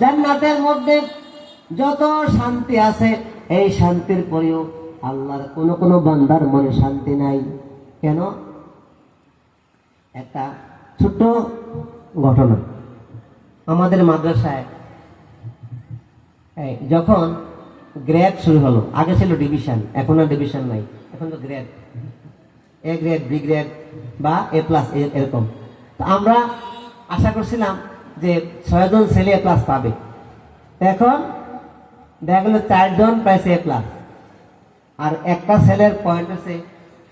জান্নাতের মধ্যে যত শান্তি আছে, এই শান্তির পরেও আল্লাহর কোন কোনো বান্দার মনে শান্তি নাই। কেন? একটা ছোট্ট ঘটনা। আমাদের মাদ্রাসায় যখন গ্রেড শুরু হলো, আগে ছিল ডিভিশন এখন আর ডিভিশন নাই। এখন তো grade A grade B grade বা এ প্লাস এরকম। তো আমরা আশা করছিলাম যে ছয়জন ছেলে এ প্লাস পাবে। এখন দেখা গেল চারজন পাইছে এ প্লাস আর একটা ছেলের পয়েন্ট হচ্ছে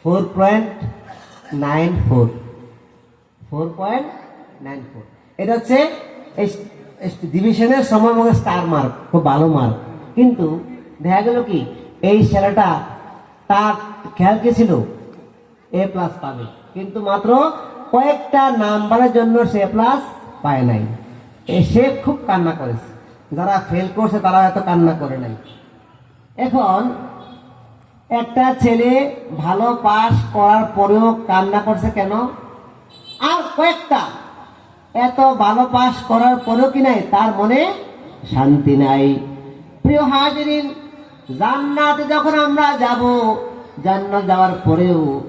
four point nine four four point nine four এটা হচ্ছে ডিভিশনের সময় মধ্যে স্টার মার্ক খুব ভালো মার্ক কিন্তু দেখা গেল কি, এই ছেলেটা তার খেয়াল কি ছিল? এ প্লাস পাবে। কিন্তু মাত্র কয়েকটা নাম্বারের জন্য সে প্লাস পায় নাই। এ সে খুব কান্না করেছে। যারা ফেল করছে, তারা এত কান্না করে নাই। এখন একটা ছেলে ভালো পাস করার পরেও কান্না করছে কেন? আর কয়েকটা এত ভালো পাস করার পরেও কি নাই? তার মনে শান্তি নাই। প্রিয় হাজিরিন, জান্নাতে যখন আমরা যাব, জান্নাত যাওয়ার পরেও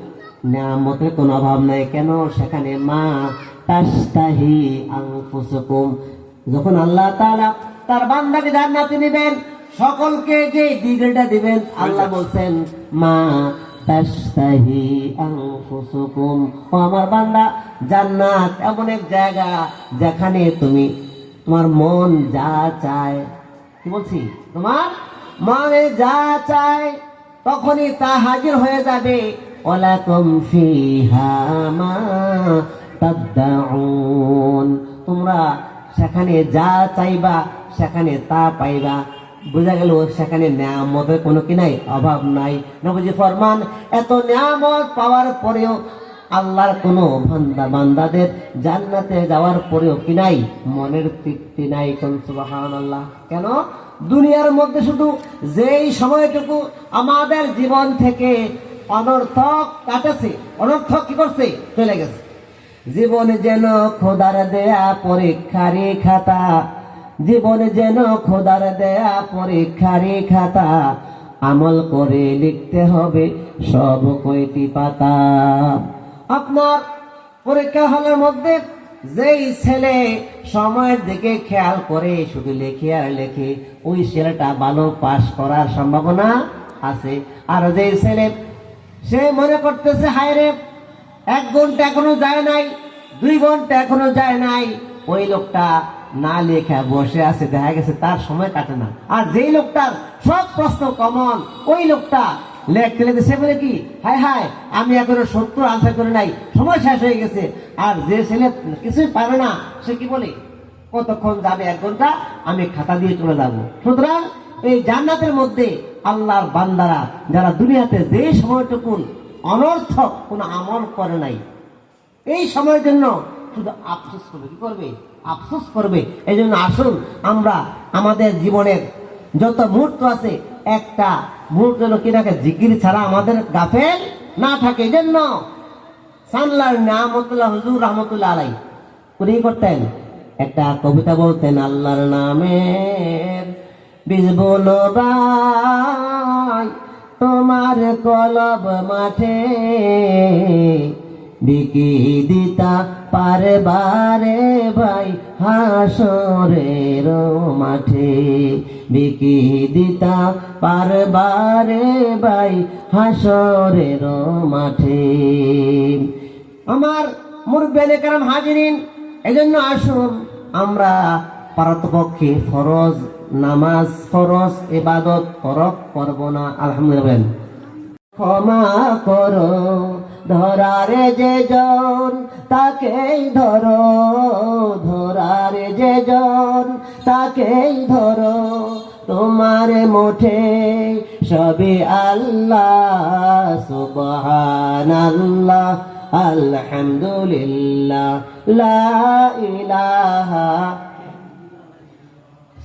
নিয়ামতের কোনো অভাব নাই। কেন? সেখানে মা তাস্তাহি আনফুসুকুম। যখন আল্লাহ তাআলা তার বান্দাকে জান্নাতে নেবেন সকলকে যে ডিগ্রিটা দিবেন আল্লাহ বলছেন মা তাস্তাহি আনফুসুকুম। ও আমার বান্দা জান্নাত এমন এক জায়গা যেখানে তুমি তোমার মন যা চায় কি বলছি? তোমার মনে যা চায় তখনই তা হাজির হয়ে যাবে। ওয়ালাকুম ফিহা মা তোমরা সেখানে যা চাইবা, সেখানে তা পাইবা। বোঝা গেল সেখানে নিয়ামতের কোনো কি নাই? অভাব নাই। নবজি ফরমান, এত নিয়ামত পাওয়ার পরেও আল্লাহর কোনো বান্দা, বান্দাদের জান্নাতে যাওয়ার পরেও কি নাই? মনের তৃপ্তি নাই কোন? সুবাহান আল্লাহ কেন? দুনিয়ার মধ্যে শুধু যেই সময়টুকু আমাদের জীবন থেকে অনর্থক কাটেছে, অনর্থক কি করছে? চলে গেছে। জীবন যেন খোদার দেয়া পরীক্ষারি খাতা জীবন যেন খোদার দেয়া পরীক্ষারি খাতা আমল করে লিখতে হবে সব কয়টি পাতা। আপনার পরীক্ষা হলের মধ্যে যেই ছেলে সময়ের দিকে খেয়াল করে শুধু লেখে আর লেখে, ওই ছেলেটা ভালো পাশ করার সম্ভাবনা আছে। আর যেই ছেলে, সে মনে করতেছে, হায় রে এক ঘণ্টা এখনও যায় নাই, দুই ঘণ্টা এখনও যায় নাই। ওই লোকটা না লেখা বসে আছে, দেখা গেছে তার সময় কাটে না। আর যেই লোকটার সব প্রশ্ন কমন, ওই লোকটা লেখতে লেখতে সে বলে কি, হায় হায়, আমি এখনও সত্তর আনসার করে নাই, সময় শেষ হয়ে গেছে। আর যে ছেলে কিছুই পারে না, সে কি বলে, কতক্ষণ যাবে এক ঘণ্টা, আমি খাতা দিয়ে চলে যাব। সুতরাং এই জান্নাতের মধ্যে আল্লাহর বান্দারা, যারা দুনিয়াতে যে সময়টুকুন অনর্থক কোনো আমল করে নাই। এই সময়ের জন্য শুধু আফসোস করবে। কি করবে? আফসোস করবে। এই জন্য আসুন আমরা আমাদের জীবনের যত মুহূর্ত আছে, একটা মুহূর্ত হলো কিনাকে জিকির ছাড়া আমাদের গাফেল না থাকে। এই জন্য সানলার নামতুল্লাহ হুজুর রহমতুল্লাহ আলাই উনি করতেন, একটা কবিতা বলতেন, আল্লাহর নামের বীজবন ভাই। তোমার কলব মাঠে বিকি দিতা পারে বারে ভাই হাসরের মাঠে। বিকি দিতা পার বারে ভাই হাসরের মাঠে। আমার মুরব্বেনে কারাম হাজিরিন এই জন্য আসুন, আমরা পারতপক্ষে ফরজ নামাজ ফরজ এবাদত ফরক করব না, আলহামদুলিল্লাহ। ক্ষমা করো, ধরারে যে জন, তাকেই ধরো, ধরারে যে জন, তাকেই ধরো। তোমার মুঠে সবে আল্লাহ সুবহান আল্লাহ আলহামদুলিল্লাহ, লা ইলাহা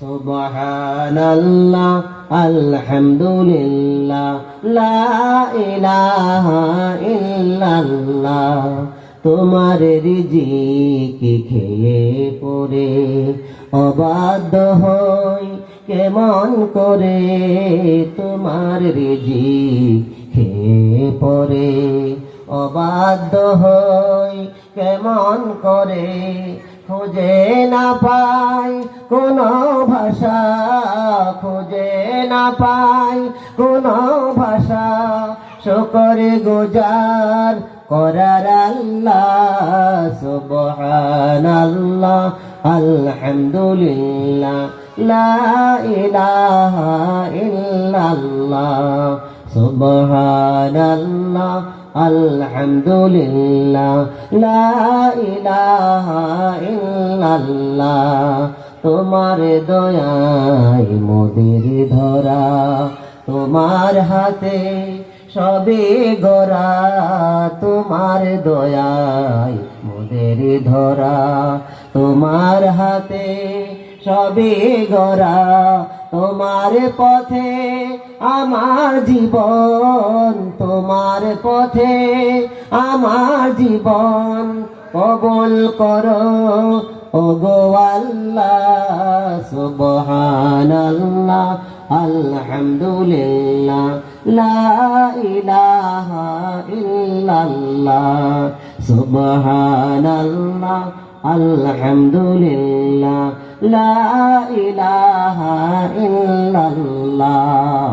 সুবহানাল্লাহ, আলহামদুলিল্লাহ, লা ইলাহা ইল্লাল্লাহ। তোমার রিজিক খেয়ে পরে অবাধ্য হই কেমন করে তোমার রিজিক খেয়ে পরে অবাধ্য হই কেমন করে খুঁজে না পাই, কোনো ভাষা খুঁজে না পাই, কোনো ভাষা শুকর গুজার করার আল্লাহ, সুবহানাল্লাহ, আলহামদুলিল্লাহ, লা ইলাহা ইল্লাল্লাহ, সুবহানাল্লাহ আলহামদুলিল্লাহ, লা তোমার দয়ায় মোদের ধরা, তোমার হাতে সবে গড়া, তোমার দয়ায় মোদের ধরা, তোমার হাতে সবে গড়া তোমার পথে, আমার জীবন তোমার পথে, আমার জীবন কবল করো। ওগো আল্লাহ, সুবহানাল্লাহ, আলহামদুলিল্লাহ, লা ইলাহা ইল্লাল্লাহ, সুবহানাল্লাহ আলহামদুলিল্লাহ লা ইলাহা ইল্লাল্লাহ